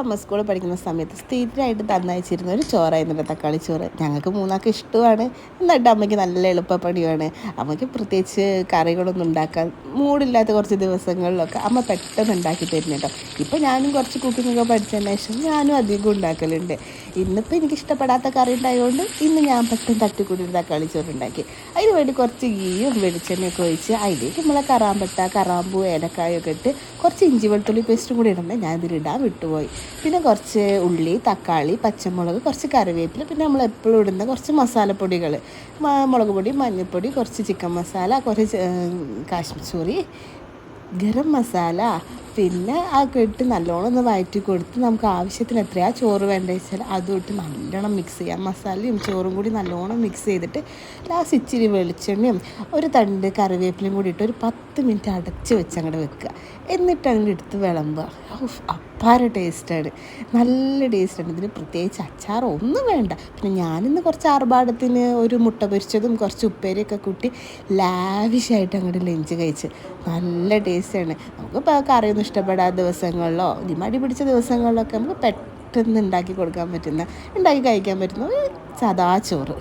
അമ്മ സ്കൂളിൽ പഠിക്കുന്ന സമയത്ത് സ്ഥിരമായിട്ട് തന്നയച്ചിരുന്ന ഒരു ചോറായിരുന്നു തക്കാളി ചോറ്. ഞങ്ങൾക്ക് മൂന്നാൾക്ക് ഇഷ്ടമാണ്. എന്നിട്ട് അമ്മയ്ക്ക് നല്ല എളുപ്പപ്പണിയാണ്. അമ്മയ്ക്ക് പ്രത്യേകിച്ച് കറികളൊന്നും ഉണ്ടാക്കാൻ മൂടില്ലാത്ത കുറച്ച് ദിവസങ്ങളിലൊക്കെ അമ്മ പെട്ടെന്ന് ഉണ്ടാക്കി തരുന്നു കേട്ടോ. ഇപ്പോൾ ഞാനും കുറച്ച് കുക്കിങ്ങൊക്കെ പഠിച്ചതിന് ശേഷം ഞാനും അധികം ഉണ്ടാക്കലുണ്ട്. ഇന്നിപ്പോൾ എനിക്ക് ഇഷ്ടപ്പെടാത്ത കറി ഉണ്ടായതുകൊണ്ട് ഇന്ന് ഞാൻ പെട്ടെന്ന് തട്ടിക്കൂടി തക്കാളി ചോറ് ഉണ്ടാക്കി. അതിന് വേണ്ടി കുറച്ച് ഗീയും വെളിച്ചെണ്ണയൊക്കെ ഒഴിച്ച് അതിലേക്ക് നമ്മളെ കറാമ്പട്ട കറാമ്പൂ ഏലക്കായൊക്കെ ഇട്ട് കുറച്ച് ഇഞ്ചി വെളുത്തുള്ളി പേസ്റ്റും കൂടി ഇടണ്ടേ. ഞാൻ ഇതിലിടാൻ വിട്ടുപോയി. പിന്നെ കുറച്ച് ഉള്ളി തക്കാളി പച്ചമുളക് കുറച്ച് കറിവേപ്പില പിന്നെ നമ്മൾ എപ്പോഴും ഇടുന്ന കുറച്ച് മസാലപ്പൊടികൾ. മുളക് പൊടി മഞ്ഞൾപ്പൊടി കുറച്ച് ചിക്കൻ മസാല കുറച്ച് കാശ്മീരി ഗരം മസാല പിന്നെ ആ കെട്ട് നല്ലോണം ഒന്ന് വയറ്റി കൊടുത്ത് നമുക്ക് ആവശ്യത്തിന് എത്രയാ ചോറ് വേണ്ടത് വെച്ചാൽ അതും ഇട്ട് നല്ലോണം മിക്സ് ചെയ്യാം. മസാലയും ചോറും കൂടി നല്ലോണം മിക്സ് ചെയ്തിട്ട് ലാസ്റ്റ് ഇച്ചിരി വെളിച്ചെണ്ണയും ഒരു തണ്ട് കറിവേപ്പിലയും കൂടി ഇട്ട് ഒരു പത്ത് മിനിറ്റ് അടച്ച് വെച്ച് അങ്ങോട്ട് വെക്കുക. എന്നിട്ട് അങ്ങോട്ട് എടുത്ത് വിളമ്പുക. അപ്പാര ടേസ്റ്റാണ്. നല്ല ടേസ്റ്റാണ്. ഇതിന് പ്രത്യേകിച്ച് അച്ചാർ ഒന്നും വേണ്ട. പിന്നെ ഞാനിന്ന് കുറച്ച് ആർഭാടത്തിന് ഒരു മുട്ട പൊരിച്ചതും കുറച്ച് ഉപ്പേരിയൊക്കെ കൂട്ടി ലാവിഷായിട്ട് അങ്ങോട്ട് ലഞ്ച് കഴിച്ച്. നല്ല ടേസ്റ്റാണ്. നമുക്കിപ്പോൾ കറിയൊന്നും ഇഷ്ടപ്പെടാത്ത ദിവസങ്ങളിലോ ഇനി മടി പിടിച്ച ദിവസങ്ങളിലൊക്കെ നമുക്ക് പെട്ടെന്ന് ഉണ്ടാക്കി കൊടുക്കാൻ പറ്റുന്ന ഉണ്ടാക്കി കഴിക്കാൻ പറ്റുന്ന സദാ ചോറ്.